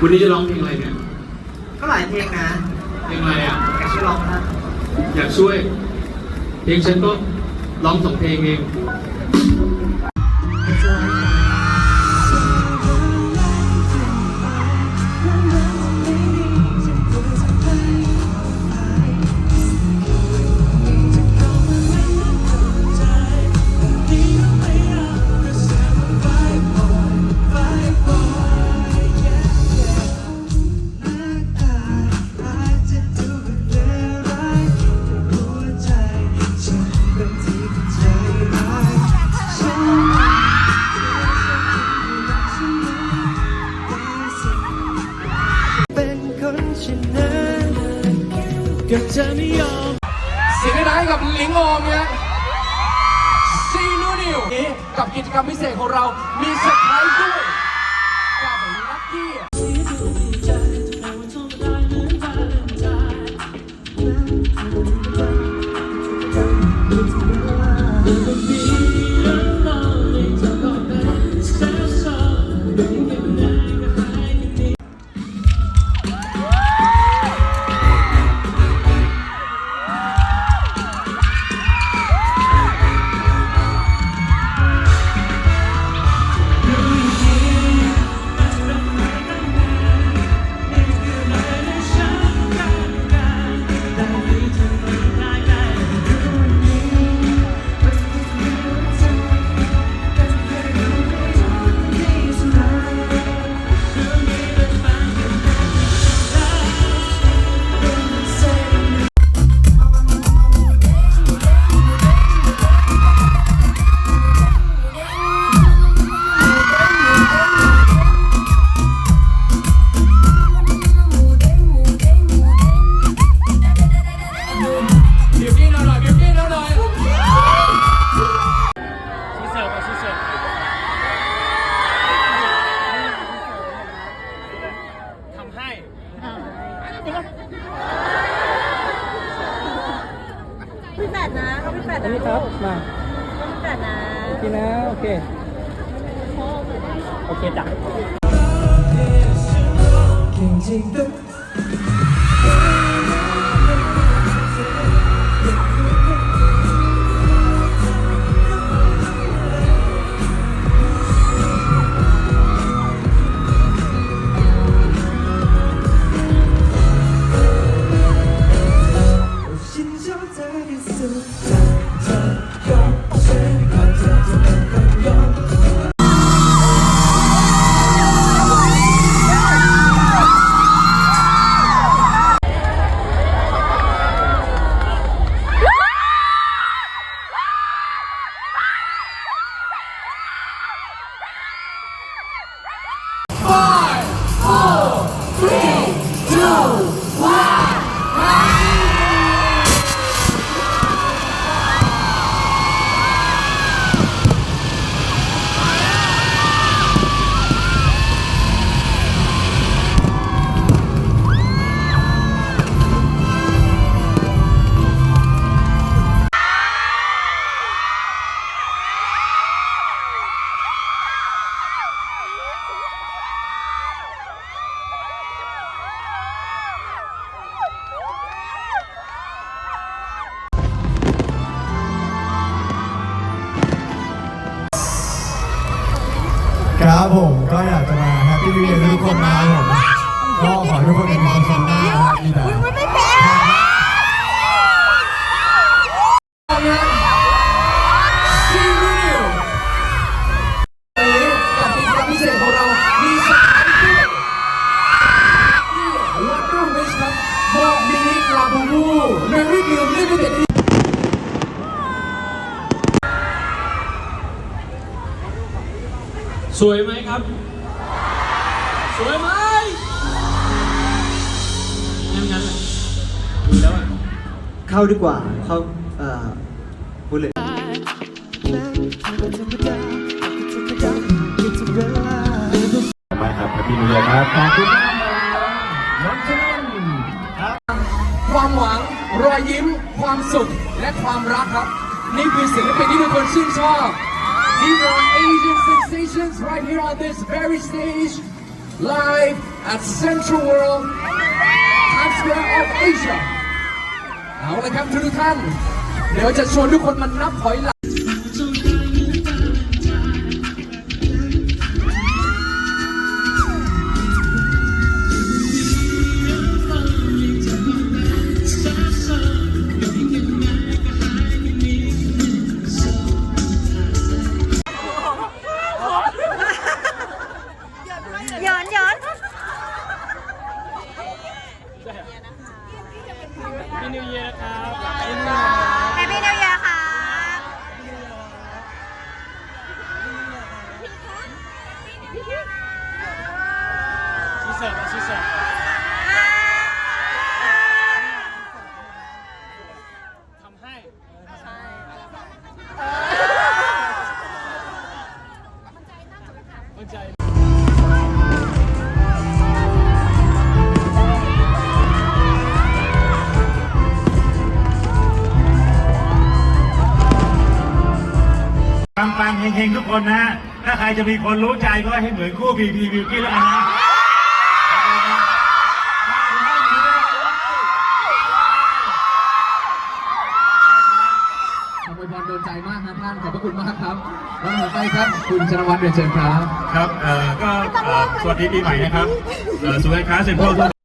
วันนี้จะร้องเพลงอะไรเนี่ย ก็หลายเพลงนะเพลงอะไรอะ อยากช่วยร้องนะอยากช่วย เพลงฉันก็ร้องสองเพลงเอง กับเธอนิยมเสียงได้กับลิงโอมเนี่ยซีนูนิวนี้กับกิจกรรมพิเศษของเรามีเซอร์ไพรส์ด้วย โอเค โอเคจ้ะ ครับผมก็อยากจะมาแฮปปี้นิวเยียร์ทุกคนนะครับผมก็ขอให้ทุกคนมีความสุขมากนะครับมีแต่ซี สวยไหมครับ สวยไหมงั้นงั้นแหละดูแล้วอะเข้าดีกว่า เข้าเอ่อพูดเลย มาครับแฮปปี้นิวเยียร์ครับขอบคุณมากความหวังรอยยิ้ม ความสุขและความรักครับ นี่คือศิลปินที่ทุกคนชื่นชอบ These are Asian sensations right here on this very stage live at Central World Times Square of Asia เอาละครับทุกท่าน เดี๋ยวจะชวนทุกคนมานับถอยหลัง ปังปังๆเฮงๆทุกคนนะฮะ ถ้าใครจะมีคนรู้ใจก็ให้เหมือนคู่พีพีวิวกี้แล้วกันนะ ครับแล้วต่อไปครับ คุณชนวัฒน์เรียนเชิญครับ ครับเอ่อก็เอ่อสวัสดีปีใหม่นะครับเอ่อสุขให้ค้าเซ็นทรัล